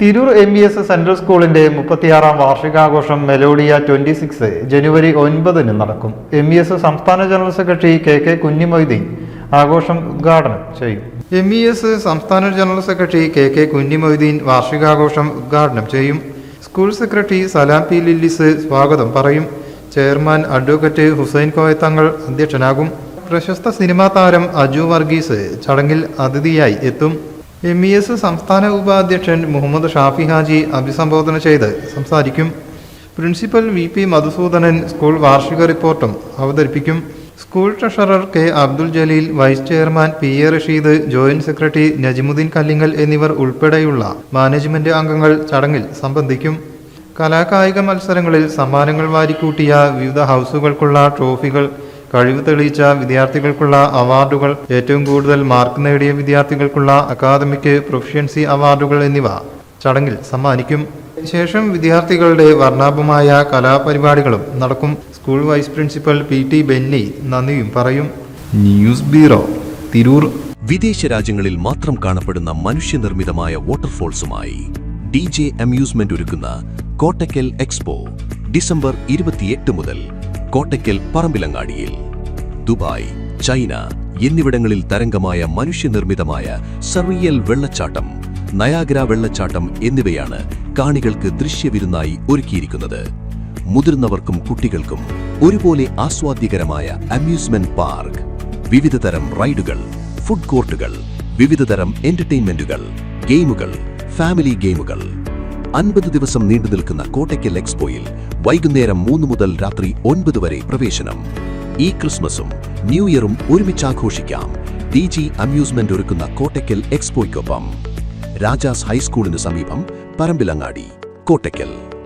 Tirur M B S central സ്കൂളിന്റെ മുപ്പത്തിയാറാം വാർഷികാഘോഷം മെലോഡിയ ട്വന്റി സിക്സ് ജനുവരി ഒൻപതിന് നടക്കും. എം ബി എസ് സംസ്ഥാന general secretary K K Kunhimoideen ആഘോഷം ഉദ്ഘാടനം ചെയ്യും. എം ഇ എസ് സംസ്ഥാന general secretary K K Kunhimoideen വാർഷികാഘോഷം ഉദ്ഘാടനം ചെയ്യും. School secretary Salam P Lillis സ്വാഗതം പറയും. ചെയർമാൻ അഡ്വക്കേറ്റ് ഹുസൈൻ കോയത്തങ്ങൾ അധ്യക്ഷനാകും. പ്രശസ്ത സിനിമാ താരം അജു വർഗീസ് ചടങ്ങിൽ അതിഥിയായി എത്തും. എം ഇ എസ് സംസ്ഥാന ഉപാധ്യക്ഷൻ മുഹമ്മദ് ഷാഫി ഹാജി അഭിസംബോധന ചെയ്ത് സംസാരിക്കും. Principal V P Madhusoodanan school വാർഷിക റിപ്പോർട്ടും അവതരിപ്പിക്കും. School treasurer K Abdul Jaleel vice chairman P A Rasheed joint secretary Najimuddeen Kallingal എന്നിവർ ഉൾപ്പെടെയുള്ള മാനേജ്മെന്റ് അംഗങ്ങൾ ചടങ്ങിൽ സംബന്ധിക്കും. കലാകായിക മത്സരങ്ങളിൽ സമ്മാനങ്ങൾ വാരിക്കൂട്ടിയ വിവിധ ഹൗസുകൾക്കുള്ള ട്രോഫികൾ കഴിവ് തെളിയിച്ച വിദ്യാർത്ഥികൾക്കുള്ള അവാർഡുകൾ ഏറ്റവും കൂടുതൽ മാർക്ക് നേടിയ വിദ്യാർത്ഥികൾക്കുള്ള അക്കാദമിക് പ്രൊഫഷ്യൻസി അവാർഡുകൾ എന്നിവ ചടങ്ങിൽ സമ്മാനിക്കും. ശേഷം വിദ്യാർത്ഥികളുടെ വർണാഭമായ കലാപരിപാടികളും നടക്കും. School vice principal P T Benny നന്ദിയും പറയും. ന്യൂസ് ബ്യൂറോ തിരൂർ വിദേശ രാജ്യങ്ങളിൽ മാത്രം കാണപ്പെടുന്ന മനുഷ്യനിർമ്മിതമായ വാട്ടർഫോൾസുമായി ഡി ജെ അമ്യൂസ്മെന്റ് ഒരുക്കുന്ന കോട്ടക്കൽ എക്സ്പോ ഡിസംബർ ഇരുപത്തിയെട്ട് മുതൽ കോട്ടക്കൽ പറമ്പിലങ്ങാടിയിൽ. ദുബായ് ചൈന എന്നിവിടങ്ങളിൽ തരംഗമായ മനുഷ്യനിർമ്മിതമായ സർവിയൽ വെള്ളച്ചാട്ടം നയാഗ്ര വെള്ളച്ചാട്ടം എന്നിവയാണ് കാണികൾക്ക് ദൃശ്യവിരുന്നായി ഒരുക്കിയിരിക്കുന്നത്. മുതിർന്നവർക്കും കുട്ടികൾക്കും ഒരുപോലെ ആസ്വാദ്യകരമായ അമ്യൂസ്മെന്റ് പാർക്ക് വിവിധതരം റൈഡുകൾ ഫുഡ് കോർട്ടുകൾ വിവിധതരം എന്റർടൈൻമെന്റുകൾ ഗെയിമുകൾ ഫാമിലി ഗെയിമുകൾ. അൻപത് ദിവസം നീണ്ടു നിൽക്കുന്ന കോട്ടയ്ക്കൽ എക്സ്പോയിൽ വൈകുന്നേരം മൂന്ന് മുതൽ രാത്രി ഒൻപത് വരെ പ്രവേശനം. ഈ ക്രിസ്മസും ന്യൂ ഇയറും ഒരുമിച്ച് ആഘോഷിക്കാം. ഡി ജി അമ്യൂസ്മെന്റ് ഒരുക്കുന്ന കോട്ടയ്ക്കൽ എക്സ്പോയ്ക്കൊപ്പം. രാജാസ് ഹൈസ്കൂളിന് സമീപം പറമ്പിലങ്ങാടി കോട്ടയ്ക്കൽ.